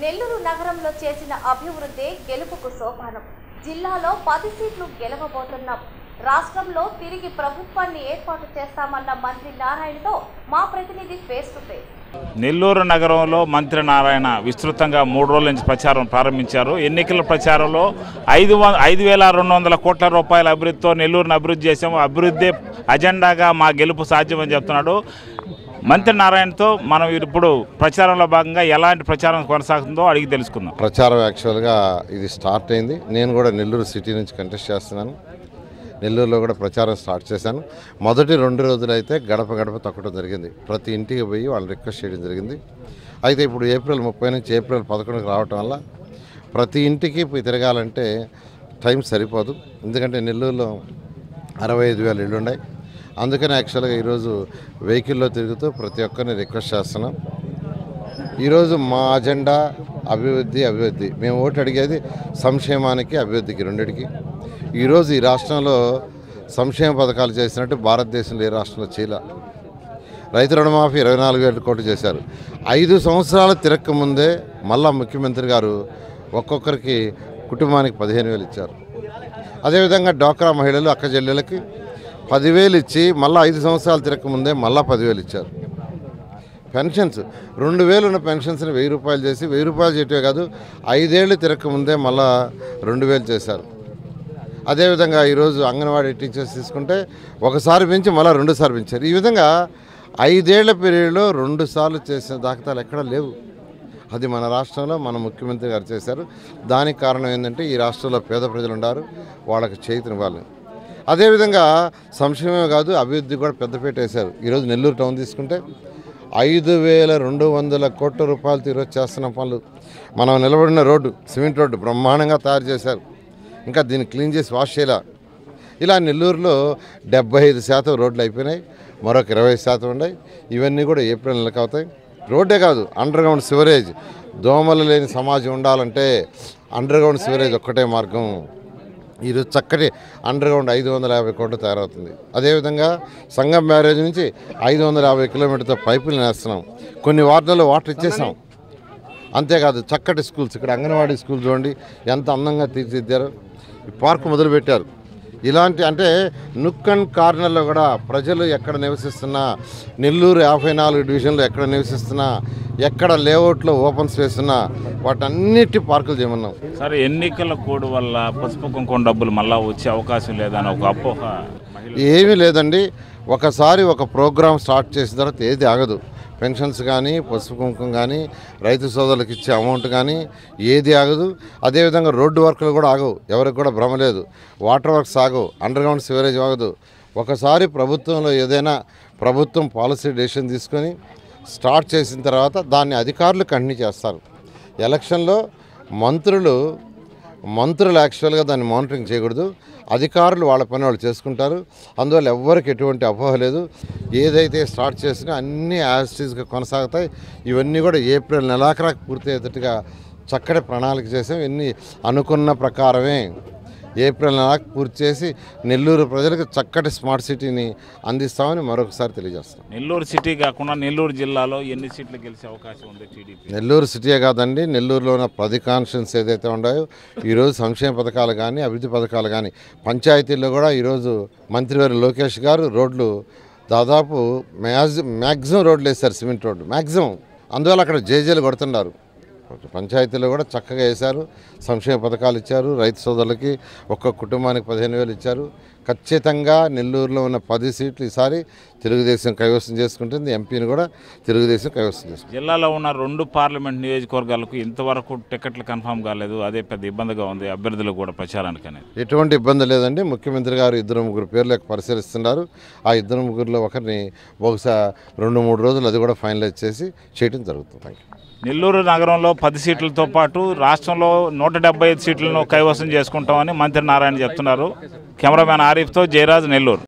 నెల్లూరు నగరంలో చేసిన అభివృద్ధి గెలుపుకు సోపానం. జిల్లాలో పది సీట్లు గెలవబోతున్నాం. రాష్ట్రంలో తిరిగి ప్రభుత్వాన్ని ఏర్పాటు చేస్తామన్న మంత్రి నారాయణతో మా ప్రతినిధి ఫేస్ టు ఫేస్ నెల్లూరు నగరంలో మంత్రి నారాయణ విస్తృతంగా మూడు రోజుల నుంచి ప్రచారం ప్రారంభించారు. ఎన్నికల ప్రచారంలో ఐదు ఐదు వేల రెండు వందల కోట్ల రూపాయల అభివృద్ధితో నెల్లూరును అభివృద్ధి చేసాము అభివృద్ధి అజెండాగా మా గెలుపు సాధ్యమని చెప్తున్నాడు. మంత్రి నారాయణతో మనం ఇప్పుడు ప్రచారంలో భాగంగా ఎలాంటి ప్రచారం కొనసాగుతుందో అడిగి తెలుసుకుందాం. ప్రచారం యాక్చువల్గా ఇది స్టార్ట్ అయింది. నేను కూడా నెల్లూరు సిటీ నుంచి కంటెస్ట్ చేస్తున్నాను. నెల్లూరులో కూడా ప్రచారం స్టార్ట్ చేశాను. మొదటి రెండు రోజులైతే గడప గడప తొక్కడం జరిగింది. ప్రతి ఇంటికి పోయి వాళ్ళు రిక్వెస్ట్ చేయడం జరిగింది. అయితే ఇప్పుడు ఏప్రిల్ ముప్పై నుంచి ఏప్రిల్ పదకొండుకి రావటం వల్ల ప్రతి ఇంటికి పోయి తిరగాలంటే టైం సరిపోదు. ఎందుకంటే నెల్లూరులో అరవై ఐదు వేల ఇళ్ళు ఉన్నాయి. అందుకని యాక్చువల్గా ఈరోజు వెహికల్లో తిరుగుతూ ప్రతి ఒక్కరిని రిక్వెస్ట్ చేస్తున్నాం. ఈరోజు మా అజెండా అభివృద్ధి అభివృద్ధి. మేము ఓటు అడిగేది సంక్షేమానికి అభివృద్ధికి రెండిటికి. ఈరోజు ఈ రాష్ట్రంలో సంక్షేమ పథకాలు చేసినట్టు భారతదేశంలో ఏ రాష్ట్రంలో చేయలే. రైతు రుణమాఫీ ఇరవై నాలుగు వేల కోట్లు చేశారు. ఐదు సంవత్సరాలు తిరక్కముందే మళ్ళా ముఖ్యమంత్రి గారు ఒక్కొక్కరికి కుటుంబానికి పదిహేను వేలు ఇచ్చారు. అదేవిధంగా డ్వాక్రా మహిళలు అక్క చెల్లెలకి పదివేలు ఇచ్చి మళ్ళీ ఐదు సంవత్సరాలు తిరగకముందే ముందే పదివేలు ఇచ్చారు. పెన్షన్స్ రెండు వేలు ఉన్న పెన్షన్స్ని వెయ్యి రూపాయలు చేసి వెయ్యి రూపాయలు చేయటమే కాదు ఐదేళ్ళు తిరక్క ముందే మళ్ళా రెండు వేలు చేశారు. అదేవిధంగా ఈరోజు అంగన్వాడీ టీచర్స్ తీసుకుంటే ఒకసారి పెంచి మళ్ళీ రెండుసార్లు పెంచారు. ఈ విధంగా ఐదేళ్ళ పీరియడ్లో రెండు సార్లు చేసిన దాఖతాలు ఎక్కడా లేవు. అది మన రాష్ట్రంలో మన ముఖ్యమంత్రి గారు చేశారు. దానికి కారణం ఏంటంటే ఈ రాష్ట్రంలో పేద ప్రజలు ఉన్నారు వాళ్ళకి చేతినివ్వాలి అదేవిధంగా సంక్షేమమే కాదు అభివృద్ధి కూడా పెద్దపీట వేశారు. ఈరోజు నెల్లూరు టౌన్ తీసుకుంటే ఐదు వేల రెండు వందల కోట్ల రూపాయలతో ఈరోజు చేస్తున్న పనులు. మనం నిలబడిన రోడ్డు సిమెంట్ రోడ్డు బ్రహ్మాండంగా తయారు చేశారు. ఇంకా దీన్ని క్లీన్ చేసి వాష్ చేయాల? ఇలా నెల్లూరులో డెబ్బై ఐదు శాతం రోడ్లు అయిపోయినాయి. మరొక ఇరవై శాతం ఉన్నాయి. ఇవన్నీ కూడా ఏప్రిల్ నెలకు అవుతాయి. రోడ్డే కాదు అండర్ గ్రౌండ్ సివరేజ్ దోమలు లేని సమాజం ఉండాలంటే అండర్ గ్రౌండ్ సివరేజ్ ఒక్కటే మార్గం. ఈరోజు చక్కటి అండర్ గ్రౌండ్ ఐదు వందల యాభై కోట్లు తయారవుతుంది. అదేవిధంగా సంగం బ్యారేజ్ నుంచి ఐదు వందల యాభై కిలోమీటర్తో పైపులు నేస్తున్నాం. కొన్ని వార్డులలో వాటర్ ఇచ్చేసాం. అంతేకాదు చక్కటి స్కూల్స్ ఇక్కడ అంగన్వాడీ స్కూల్ చూడండి ఎంత అందంగా తీర్చిదిద్దారు. ఈ పార్క్ మొదలుపెట్టారు. ఇలాంటి అంటే నుక్ అండ్ కార్నర్లో కూడా ప్రజలు ఎక్కడ నివసిస్తున్నా నెల్లూరు యాభై నాలుగు డివిజన్లో ఎక్కడ నివసిస్తున్నా ఎక్కడ లేఅవుట్లో ఓపెన్ స్పేస్ ఉన్నా వాటన్నిటి పార్కులు చేయమన్నాం. సరే ఎన్నికల కోడ్ వల్ల పసుపు కుంకుమ డబ్బులు మళ్ళా వచ్చే అవకాశం లేదని ఒక అపోహ ఏమీ లేదండి. ఒకసారి ఒక ప్రోగ్రామ్ స్టార్ట్ చేసిన తర్వాత ఏది ఆగదు. పెన్షన్స్ కానీ పసుపు కుంకుమ కానీ రైతు సోదరులకు ఇచ్చే అమౌంట్ కానీ ఏది ఆగదు. అదేవిధంగా రోడ్డు వర్కులు కూడా ఆగవు. ఎవరికి కూడా భ్రమ లేదు. వాటర్ వర్క్స్ ఆగవు. అండర్ గ్రౌండ్ సివరేజ్ ఆగదు. ఒకసారి ప్రభుత్వంలో ఏదైనా ప్రభుత్వం పాలసీ డెసిషన్ తీసుకొని స్టార్ట్ చేసిన తర్వాత దాన్ని అధికారులు కంటిన్యూ చేస్తారు. ఎలక్షన్లో మంత్రులు మంత్రులు యాక్చువల్గా దాన్ని మానిటరింగ్ చేయకూడదు. అధికారులు వాళ్ళ పని వాళ్ళు చేసుకుంటారు. అందువల్ల ఎవ్వరికి ఎటువంటి అపోహ లేదు. ఏదైతే స్టార్ట్ చేసినా అన్నీ యాజిటీస్గా కొనసాగుతాయి. ఇవన్నీ కూడా ఏప్రిల్ నెలాఖరాకు పూర్తయ్యేటట్టుగా చక్కటి ప్రణాళిక చేసాం. ఇన్ని అనుకున్న ప్రకారమే ఏప్రిల్ నెలకు పూర్తి చేసి నెల్లూరు ప్రజలకు చక్కటి స్మార్ట్ సిటీని అందిస్తామని మరొకసారి తెలియజేస్తాం. నెల్లూరు సిటీ కాకుండా నెల్లూరు జిల్లాలో ఎన్ని సీట్లు గెలిచే అవకాశం ఉంది టీడీపీ? నెల్లూరు సిటీయే కాదండి నెల్లూరులో ఉన్న పది కాన్స్టిట్యూన్స్ ఏదైతే ఉన్నాయో ఈరోజు సంక్షేమ పథకాలు కానీ అభివృద్ధి పథకాలు కానీ పంచాయతీల్లో కూడా ఈరోజు మంత్రివారి లోకేష్ గారు రోడ్లు దాదాపు మ్యాక్సి మ్యాక్సిమం రోడ్లు వేశారు సిమెంట్ రోడ్లు మ్యాక్సిమం. అందువల్ల అక్కడ జేజేలు కొడుతున్నారు. పంచాయతీలో కూడా చక్కగా వేశారు. సంక్షేమ పథకాలు ఇచ్చారు. రైతు సోదరులకి ఒక్క కుటుంబానికి పదిహేను వేలు ఇచ్చారు. ఖచ్చితంగా నెల్లూరులో ఉన్న పది సీట్లు ఈసారి తెలుగుదేశం కైవసం చేసుకుంటుంది. ఎంపీని కూడా తెలుగుదేశం కైవసం చేసుకుంటుంది. జిల్లాలో ఉన్న రెండు పార్లమెంట్ నియోజకవర్గాలకు ఇంతవరకు టికెట్లు కన్ఫర్మ్ కాలేదు. అదే పెద్ద ఇబ్బందిగా ఉంది. అభ్యర్థులకు కూడా ప్రచారానికి అనేది. ఎటువంటి ఇబ్బంది లేదండి. ముఖ్యమంత్రి గారు ఇద్దరు ముగ్గురు పేర్లు పరిశీలిస్తున్నారు. ఆ ఇద్దరు ముగ్గురులో ఒకరిని బహుశా రెండు మూడు రోజులు అది కూడా ఫైనలైజ్ చేసి చేయడం జరుగుతుంది. నెల్లూరు నగరంలో పది సీట్లతో పాటు రాష్ట్రంలో నూట డెబ్బై ఐదు సీట్లను కైవసం చేసుకుంటామని మంత్రి నారాయణ చెప్తున్నారు. కెమెరామ్యాన్ ఆరిఫ్తో జయరాజ్ నెల్లూరు.